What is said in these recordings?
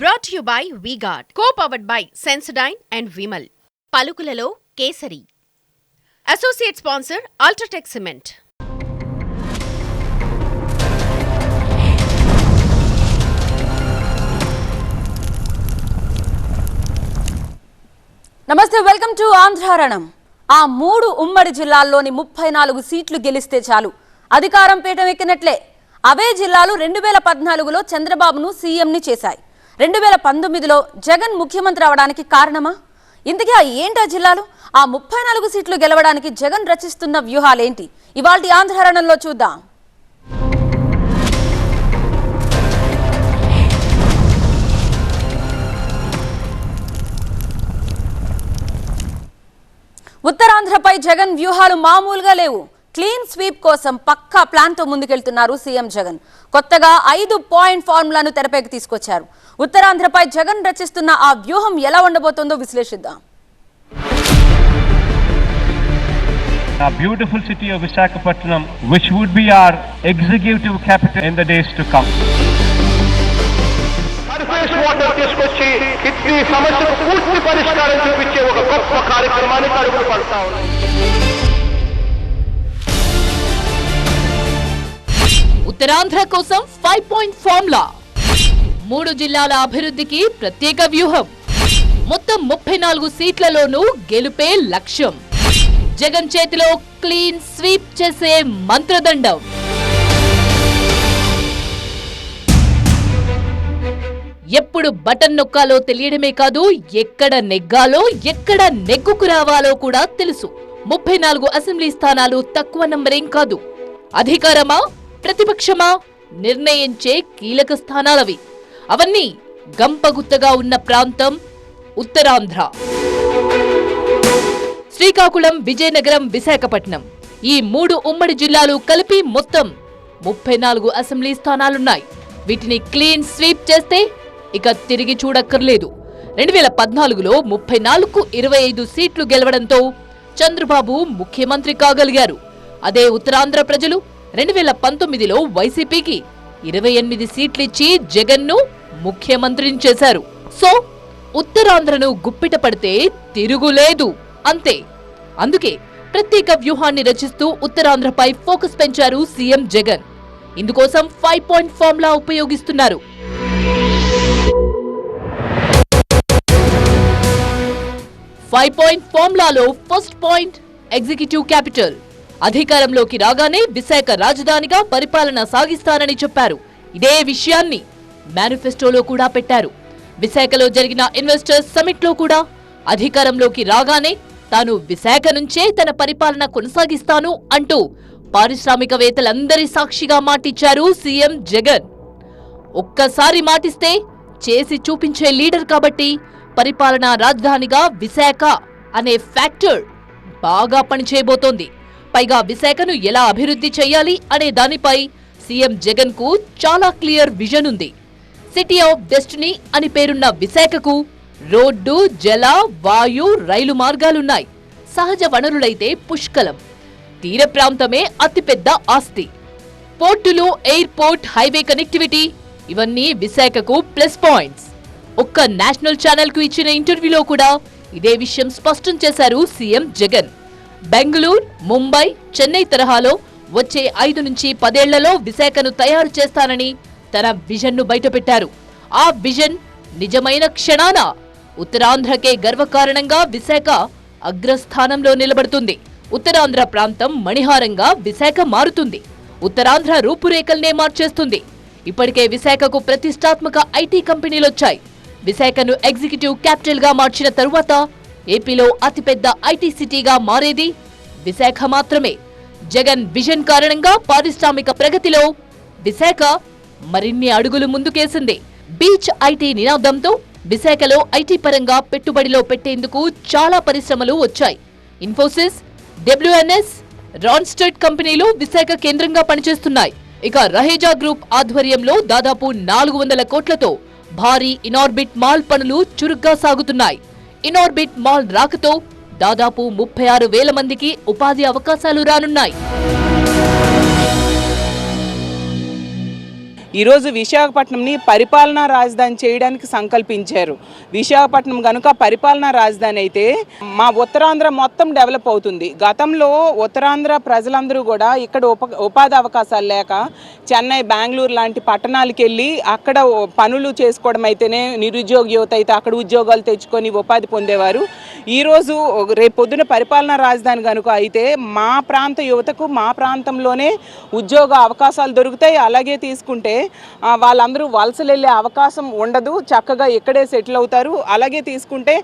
Brought you by V Guard co powered by Sensodyne and Vimal పలుకులలో Kesari. Associate sponsor UltraTech cement నమస్తే welcome to Andhraranam ఆ మూడు ఉమ్మడి జిల్లాల్లోని ముప్పై నాలుగు సీట్లు గెలిస్తే చాలు. అధికారం పీఠం ఎక్కినట్లే. అవే జిల్లాలు రెండు వేల పద్నాలుగులో చంద్రబాబును సీఎంని చేశాయి. రెండు వేల పంతొమ్మిదిలో జగన్ ముఖ్యమంత్రి అవడానికి కారణమా? ఇంతకీ ఆ ఏంటా జిల్లాలు? ఆ ముప్పై నాలుగు సీట్లు గెలవడానికి జగన్ రచిస్తున్న వ్యూహాలేంటి? ఇవాల్టి ఆంధ్రహరణంలో చూద్దాం. ఉత్తరాంధ్రపై జగన్ వ్యూహాలు మామూలుగా లేవు. క్లీన్ స్వీప్ కోసం పక్కా ప్లాన్తో ముందుకెళ్తున్నారు సీఎం జగన్. కొత్తగా ఐదు పాయింట్ ఫార్ములాను తెరపైకి తీసుకొచ్చారు. ఉత్తరాంధ్రపై జగన్ రచిస్తున్న ఆ వ్యూహం ఎలా ఉండబోతోందో విశ్లేషిద్దాం. A beautiful city of Visakhapatnam, which would be our executive capital in the days to come. Surface water తీసుకొచ్చి కిడ్నీ సమస్యకు పూర్తి పరిష్కారం చూపించే ఒక గొప్ప కార్యక్రమానికి అడుగులు పడతా ఉత్తరాంధ్ర కోసం ఫైవ్ పాయింట్ ఫార్ములా మూడు జిల్లాల అభివృద్ధికి ప్రత్యేక వ్యూహం. మొత్తం ముప్పై నాలుగు సీట్లలోనూ గెలుపే లక్ష్యం. జగన్ చేతిలో క్లీన్ స్వీప్ చేసే మంత్రదండం. ఎప్పుడు బటన్ నొక్కాలో తెలియడమే కాదు ఎక్కడ నెగ్గాలో ఎక్కడ నెగ్గుకు రావాలో కూడా తెలుసు. ముప్పై నాలుగు అసెంబ్లీ స్థానాలు తక్కువ నంబరేం కాదు. అధికారమా? ప్రతిపక్షమా? నిర్ణయించే కీలక స్థానాలవి. అవన్నీ గంపగుత్తగా ఉన్న ప్రాంతం ఉత్తరాంధ్ర. శ్రీకాకుళం విజయనగరం విశాఖపట్నం. ఈ మూడు ఉమ్మడి జిల్లాలు కలిపి మొత్తం ముప్పై నాలుగు అసెంబ్లీ స్థానాలున్నాయి. వీటిని క్లీన్ స్వీప్ చేస్తే ఇక తిరిగి చూడక్కర్లేదు. రెండు వేల పద్నాలుగులో ముప్పై నాలుగు ఇరవై ఐదు సీట్లు గెలవడంతో చంద్రబాబు ముఖ్యమంత్రి కాగలిగారు. అదే ఉత్తరాంధ్ర ప్రజలు రెండు వేల పంతొమ్మిదిలో వైసీపీకి ఇరవై ఎనిమిది సీట్లిచ్చి జగన్ను ముఖ్యమంత్రిని చేశారు. సో ఉత్తరాంధ్రను గుప్పిట పడితే తిరుగులేదు. అంతే. అందుకే ప్రత్యేక వ్యూహాన్ని రచిస్తూ ఉత్తరాంధ్రపై ఫోకస్ పెంచారు సీఎం జగన్. ఇందుకోసం ఫైవ్ పాయింట్ ఫార్ములా ఉపయోగిస్తున్నారు. ఫైవ్ పాయింట్ ఫార్ములాలో ఫస్ట్ పాయింట్ ఎగ్జిక్యూటివ్ క్యాపిటల్. అధికారంలోకి రాగానే విశాఖ రాజధానిగా పరిపాలన సాగిస్తానని చెప్పారు. ఇదే విషయాన్ని మేనిఫెస్టోలో కూడా పెట్టారు. విశాఖలో జరిగిన ఇన్వెస్టర్స్ సమిట్లో కూడా అధికారంలోకి రాగానే తాను విశాఖ నుంచే తన పరిపాలన కొనసాగిస్తాను అంటూ పారిశ్రామికవేత్తలందరి సాక్షిగా మాటిచ్చారు సీఎం జగన్. ఒక్కసారి మాటిస్తే చేసి చూపించే లీడర్ కాబట్టి పరిపాలనా రాజధానిగా విశాఖ అనే ఫ్యాక్టర్ బాగా పనిచేయబోతోంది. పైగా విశాఖను ఎలా అభివృద్ధి చేయాలి అనే దానిపై సీఎం జగన్కు చాలా క్లియర్ విజన్ ఉంది. సిటీ ఆఫ్ డెస్టినీ అని పేరున్న విశాఖకు రోడ్డు జల వాయు రైలు మార్గాలున్నాయి. సహజ వనరులైతే పుష్కలం. తీర ప్రాంతమే అతిపెద్ద ఆస్తి. పోర్టులు ఎయిర్పోర్ట్ హైవే కనెక్టివిటీ ఇవన్నీ విశాఖకు ప్లస్ పాయింట్స్. ఒక్క నేషనల్ ఛానల్కు ఇచ్చిన ఇంటర్వ్యూలో కూడా ఇదే విషయం స్పష్టం చేశారు సీఎం జగన్. బెంగళూరు ముంబై చెన్నై తరహాలో వచ్చే ఐదు నుంచి పదేళ్ళలో విశాఖను తయారు చేస్తానని తన విజన్ను బయటపెట్టారు. ఆ విజన్ నిజమైన క్షణాన ఉత్తరాంధ్రకే గర్వకారణంగా విశాఖ అగ్రస్థానంలో నిలబడుతుంది. ఉత్తరాంధ్ర ప్రాంతం మణిహారంగా విశాఖ మారుతుంది. ఉత్తరాంధ్ర రూపురేఖల్నే మార్చేస్తుంది. ఇప్పటికే విశాఖకు ప్రతిష్టాత్మక ఐటీ కంపెనీలొచ్చాయి. విశాఖను ఎగ్జిక్యూటివ్ క్యాపిటల్గా మార్చిన తరువాత ఏపీలో అతిపెద్ద ఐటీ సిటీగా మారేది విశాఖ మాత్రమే. జగన్ విజన్ కారణంగా పారిశ్రామిక ప్రగతిలో విశాఖ మరిన్ని అడుగులు ముందుకేసింది. బీచ్ ఐటీ నినాదంతో విశాఖలో ఐటీ పరంగా పెట్టుబడిలో పెట్టేందుకు చాలా పరిశ్రమలు వచ్చాయి. ఇన్ఫోసిస్ డబ్ల్యూఎన్ఎస్ రాన్స్టెడ్ కంపెనీలు విశాఖ కేంద్రంగా పనిచేస్తున్నాయి. ఇక రహేజా గ్రూప్ ఆధ్వర్యంలో దాదాపు నాలుగు వందల కోట్లతో భారీ ఇనార్బిట్ మాల్ పనులు చురుగ్గా సాగుతున్నాయి. ఇనార్బిట్ మాల్ రాకతో దాదాపు ముప్పై ఆరు వేల మందికి ఉపాధి అవకాశాలు రానున్నాయి. ఈరోజు విశాఖపట్నంని పరిపాలనా రాజధాని చేయడానికి సంకల్పించారు. విశాఖపట్నం కనుక పరిపాలనా రాజధాని అయితే మా ఉత్తరాంధ్ర మొత్తం డెవలప్ అవుతుంది. గతంలో ఉత్తరాంధ్ర ప్రజలందరూ కూడా ఇక్కడ ఉప ఉపాధి అవకాశాలు లేక చెన్నై బెంగళూరు లాంటి పట్టణాలకు వెళ్ళి అక్కడ పనులు చేసుకోవడం అయితేనే నిరుద్యోగ యువత అయితే అక్కడ ఉద్యోగాలు తెచ్చుకొని ఉపాధి పొందేవారు. ఈరోజు రేపు పొద్దున పరిపాలనా రాజధాని కనుక అయితే మా ప్రాంత యువతకు మా ప్రాంతంలోనే ఉద్యోగ అవకాశాలు దొరుకుతాయి. అలాగే తీసుకుంటే వాళ్ళందరూ వలసలు వెళ్ళే అవకాశం ఉండదు. చక్కగా ఇక్కడే సెటిల్ అవుతారు. అలాగే తీసుకుంటే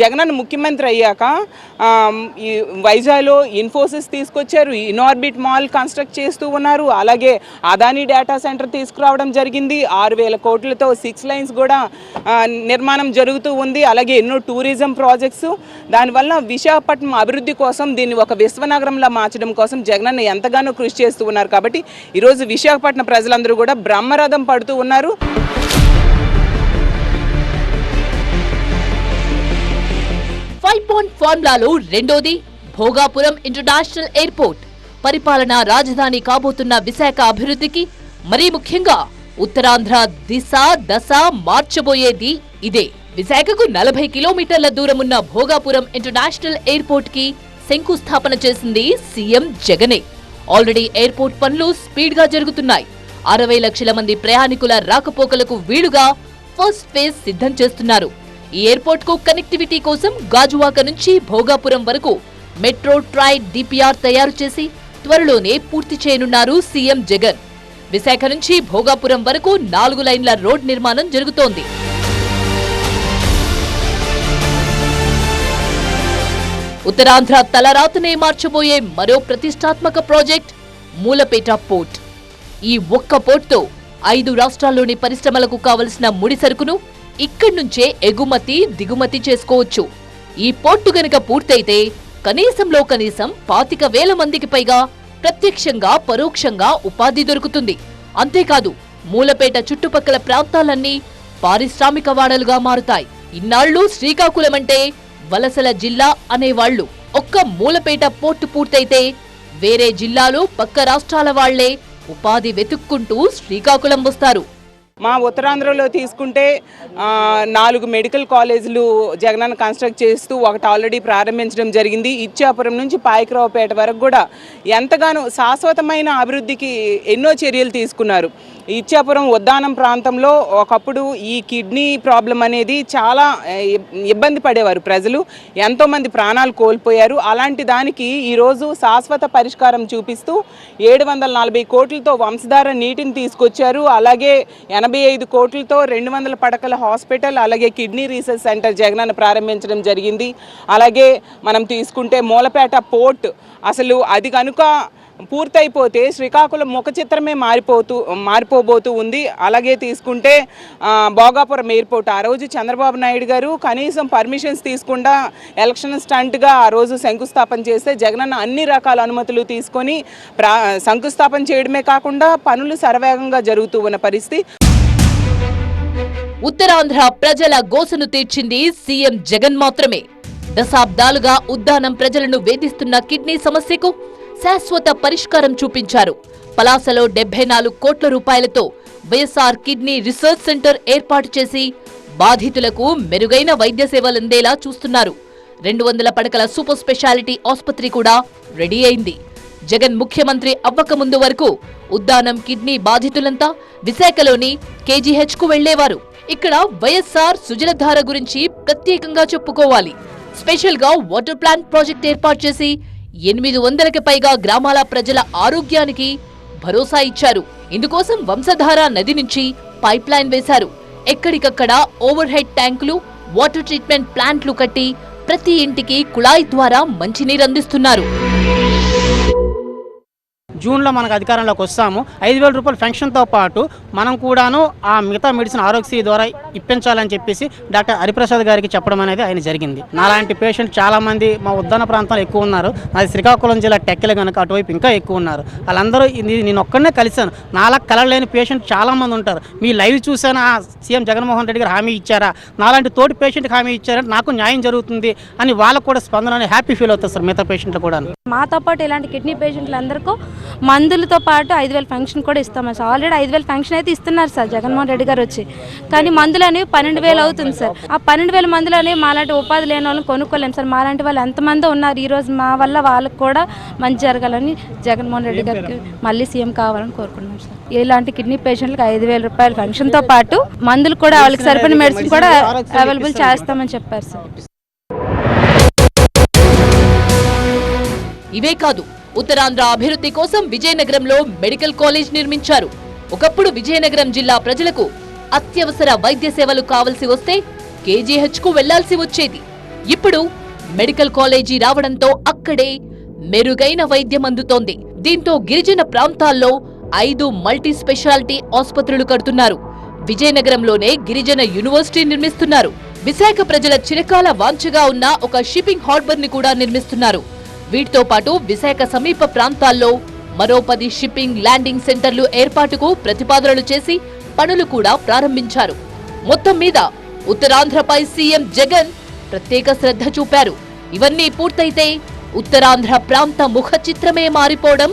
జగనన్న ముఖ్యమంత్రి అయ్యాక ఈ వైజాగ్లో ఇన్ఫోసిస్ తీసుకొచ్చారు. ఇన్ఆర్బిట్ మాల్ కన్స్ట్రక్ట్ చేస్తూ ఉన్నారు. అలాగే అదానీ డేటా సెంటర్ తీసుకురావడం జరిగింది. ఆరు వేల కోట్లతో సిక్స్ లైన్స్ కూడా నిర్మాణం జరుగుతూ ఉంది. అలాగే ఎన్నో టూరిజం ప్రాజెక్ట్స్. దానివల్ల విశాఖపట్నం అభివృద్ధి కోసం దీన్ని ఒక విశ్వనగరంలా మార్చడం కోసం జగనన్న ఎంతగానో కృషి చేస్తూ ఉన్నారు. కాబట్టి ఈరోజు విశాఖపట్నం ప్రజలందరూ కూడా బ్రహ్మరథం పడుతూ ఉన్నారు. ఫైవ్ పాయింట్ ఫార్ములాలో రెండోది భోగాపురం ఇంటర్నేషనల్ ఎయిర్పోర్ట్. పరిపాలనా రాజధాని కాబోతున్న విశాఖ అభివృద్ధికి మరీ ముఖ్యంగా ఉత్తరాంధ్ర దిశ దశ మార్చబోయేది ఇదే. విశాఖకు నలభై కిలోమీటర్ల దూరమున్న భోగాపురం ఇంటర్నేషనల్ ఎయిర్పోర్ట్కి శంకుస్థాపన చేసింది సీఎం జగనే. ఆల్రెడీ ఎయిర్పోర్ట్ పనులు స్పీడ్గా జరుగుతున్నాయి. అరవై లక్షల మంది ప్రయాణికుల రాకపోకలకు వీలుగా ఫస్ట్ ఫేజ్ సిద్ధం చేస్తున్నారు. ఈ ఎయిర్పోర్ట్కు కనెక్టివిటీ కోసం గాజువాక నుంచి భోగాపురం వరకు మెట్రో ట్రై డిపిఆర్ తయారు చేసి త్వరలోనే పూర్తి చేయనున్నారు సీఎం జగన్. విశాఖ నుంచి భోగాపురం వరకు నాలుగు లైన్ల రోడ్ నిర్మాణం జరుగుతోంది. ఉత్తరాంధ్ర తలరాతనే మార్చబోయే మరో ప్రతిష్టాత్మక ప్రాజెక్ట్ మూలపేట పోర్ట్. ఈ ఒక్క పోర్ట్తో ఐదు రాష్ట్రాల్లోని పరిశ్రమలకు కావలసిన ముడి సరుకును ఇక్కడి నుంచే ఎగుమతి దిగుమతి చేసుకోవచ్చు. ఈ పోర్టు గనక పూర్తయితే కనీసంలో కనీసం పాతిక వేల మందికి పైగా ప్రత్యక్షంగా పరోక్షంగా ఉపాధి దొరుకుతుంది. అంతేకాదు మూలపేట చుట్టుపక్కల ప్రాంతాలన్నీ పారిశ్రామిక వాడలుగా మారుతాయి. ఇన్నాళ్ళు శ్రీకాకుళం అంటే వలసల జిల్లా అనేవాళ్ళు ఒక్క మూలపేట పోర్టు పూర్తయితే వేరే జిల్లాలు పక్క రాష్ట్రాల వాళ్ళే ఉపాధి వెతుక్కుంటూ శ్రీకాకుళం వస్తారు. మా ఉత్తరాంధ్రలో తీసుకుంటే నాలుగు మెడికల్ కాలేజీలు జగనన్న కన్స్ట్రక్ట్ చేస్తూ ఒకటి ఆల్రెడీ ప్రారంభించడం జరిగింది. ఇచ్చాపురం నుంచి పాయకరావుపేట వరకు కూడా ఎంతగానో శాశ్వతమైన అభివృద్ధికి ఎన్నో చర్యలు తీసుకున్నారు. ఇచ్చాపురం ఉద్దానం ప్రాంతంలో ఒకప్పుడు ఈ కిడ్నీ ప్రాబ్లం అనేది చాలా ఇబ్బంది పడేవారు ప్రజలు. ఎంతోమంది ప్రాణాలు కోల్పోయారు. అలాంటి దానికి ఈరోజు శాశ్వత పరిష్కారం చూపిస్తూ ఏడు వందల నలభై కోట్లతో వంశధార నీటిని తీసుకొచ్చారు. అలాగే ఎనభై ఐదు కోట్లతో రెండు వందల పడకల హాస్పిటల్ అలాగే కిడ్నీ రీసెర్చ్ సెంటర్ జగనన్న ప్రారంభించడం జరిగింది. అలాగే మనం తీసుకుంటే మూలపేట పోర్ట్. అసలు అది కనుక పూర్తయిపోతే శ్రీకాకుళం ముఖ చిత్రమే మారిపోతూ మారిపోబోతూ ఉంది. అలాగే తీసుకుంటే భోగాపురం ఎయిర్పోర్ట్. ఆ రోజు చంద్రబాబు నాయుడు గారు కనీసం పర్మిషన్స్ తీసుకుండా ఎలక్షన్ స్టంట్గా ఆ రోజు శంకుస్థాపన చేస్తే జగనన్న అన్ని రకాల అనుమతులు తీసుకొని ప్రా శంకుస్థాపన చేయడమే కాకుండా పనులు శరవేగంగా జరుగుతూ ఉన్న పరిస్థితి. ఉత్తరాంధ్ర ప్రజల గోసను తీర్చింది సీఎం జగన్ మాత్రమే. దశాబ్దాలుగా ఉద్దానం ప్రజలను వేధిస్తున్న కిడ్నీ సమస్యకు శాశ్వత పరిష్కారం చూపించారు. పలాసలో డెబ్బై నాలుగు కోట్ల రూపాయలతో వైఎస్ఆర్ కిడ్నీ రీసెర్చ్ సెంటర్ ఏర్పాటు చేసి బాధితులకు మెరుగైన వైద్య సేవలందేలా చూస్తున్నారు. రెండు వందల పడకల సూపర్ స్పెషాలిటీ ఆసుపత్రి కూడా రెడీ అయింది. జగన్ ముఖ్యమంత్రి అవ్వకముందు వరకు ఉద్దానం కిడ్నీ బాధితులంతా విశాఖలోని కేజీహెచ్కు వెళ్ళేవారు. ఇక్కడ వైఎస్ఆర్ సుజలధార గురించి ప్రత్యేకంగా చెప్పుకోవాలి. స్పెషల్గా వాటర్ ప్లాంట్ ప్రాజెక్ట్ ఏర్పాటు చేసి ఎనిమిది వందలకి పైగా గ్రామాల ప్రజల ఆరోగ్యానికి భరోసా ఇచ్చారు. ఇందుకోసం వంశధార నది నుంచి పైప్ లైన్ వేశారు. ఎక్కడికక్కడ ఓవర్ హెడ్ ట్యాంకులు వాటర్ ట్రీట్మెంట్ ప్లాంట్లు కట్టి ప్రతి ఇంటికి కుళాయి ద్వారా మంచినీరు అందిస్తున్నారు. జూన్లో మనకు అధికారంలోకి వస్తాము. ఐదు వేల రూపాయల పెన్షన్తో పాటు మనం కూడాను ఆ మిగతా మెడిసిన్ ఆరోగ్యశ్రీ ద్వారా ఇప్పించాలని చెప్పేసి డాక్టర్ హరిప్రసాద్ గారికి చెప్పడం అనేది ఆయన జరిగింది. నాలాంటి పేషెంట్ చాలామంది మా ఉద్దాన ప్రాంతంలో ఎక్కువ ఉన్నారు. నాది శ్రీకాకుళం జిల్లా టెక్కలు కనుక అటువైపు ఇంకా ఎక్కువ ఉన్నారు. వాళ్ళందరూ నేను ఒక్కడనే కలిశాను. నాలా కలలేని పేషెంట్ చాలామంది ఉంటారు. మీ లైవ్ చూసాను ఆ సీఎం జగన్మోహన్ రెడ్డి గారు హామీ ఇచ్చారా? నాలాంటి తోటి పేషెంట్కి హామీ ఇచ్చారంటే నాకు న్యాయం జరుగుతుంది అని వాళ్ళకు కూడా స్పందన హ్యాపీ ఫీల్ అవుతుంది సార్ మిగతా పేషెంట్లు కూడా మాతో పాటు ఇలాంటి కిడ్నీ పేషెంట్లు అందరికీ మందులతో పాటు ఐదు వేల ఫంక్షన్ కూడా ఇస్తాం సార్. ఆల్రెడీ ఐదు వేల ఫంక్షన్ అయితే ఇస్తున్నారు సార్ జగన్మోహన్ రెడ్డి గారు వచ్చి. కానీ మందులు అనేవి పన్నెండు వేలు అవుతుంది సార్. ఆ పన్నెండు వేల మందులు అనేవి మాలాంటి ఉపాధి లేని వాళ్ళని కొనుక్కోలేము సార్. మాలాంటి వాళ్ళు ఎంతమంది ఉన్నారు. ఈరోజు మా వల్ల వాళ్ళకి కూడా మంచి జరగాలని జగన్మోహన్ రెడ్డి గారికి మళ్ళీ సీఎం కావాలని కోరుకుంటున్నాం సార్. ఇలాంటి కిడ్నీ పేషెంట్లకు ఐదు వేల రూపాయల ఫంక్షన్తో పాటు మందులు కూడా వాళ్ళకి సరిపడిన మెడిసిన్ కూడా అవైలబుల్ చేస్తామని చెప్పారు సార్. ఇవే కాదు ఉత్తరాంధ్ర అభివృద్ధి కోసం విజయనగరంలో మెడికల్ కాలేజ్ నిర్మించారు. ఒకప్పుడు విజయనగరం జిల్లా ప్రజలకు అత్యవసర వైద్య సేవలు కావలసి వస్తే కేజీహెచ్కు వెళ్ళాల్సి వచ్చేది. ఇప్పుడు మెడికల్ కాలేజీ రావడంతో అక్కడే మెరుగైన వైద్యం అందుతోంది. దీంతో గిరిజన ప్రాంతాల్లో ఐదు మల్టీ స్పెషాలిటీ ఆసుపత్రులు కడుతున్నారు. విజయనగరంలోనే గిరిజన యూనివర్సిటీ నిర్మిస్తున్నారు. విశాఖ ప్రజల చిరకాల వాంఛగా ఉన్న ఒక షిప్పింగ్ హార్బర్ని కూడా నిర్మిస్తున్నారు. వీటితో పాటు విశాఖ సమీప ప్రాంతాల్లో మరో పది షిప్పింగ్ ల్యాండింగ్ సెంటర్లు ఏర్పాటుకు ప్రతిపాదనలు చేసి పనులు కూడా ప్రారంభించారు. మొత్తం మీద ఉత్తరాంధ్రపై సీఎం జగన్ ప్రత్యేక శ్రద్ధ చూపారు. ఇవన్నీ పూర్తయితే ఉత్తరాంధ్ర ప్రాంత ముఖ చిత్రమే మారిపోవడం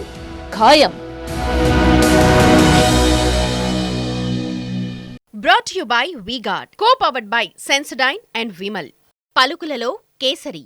ఖాయం. Brought you by V Guard co powered by Sensodyne and Vimal పలుకులలో Kesari.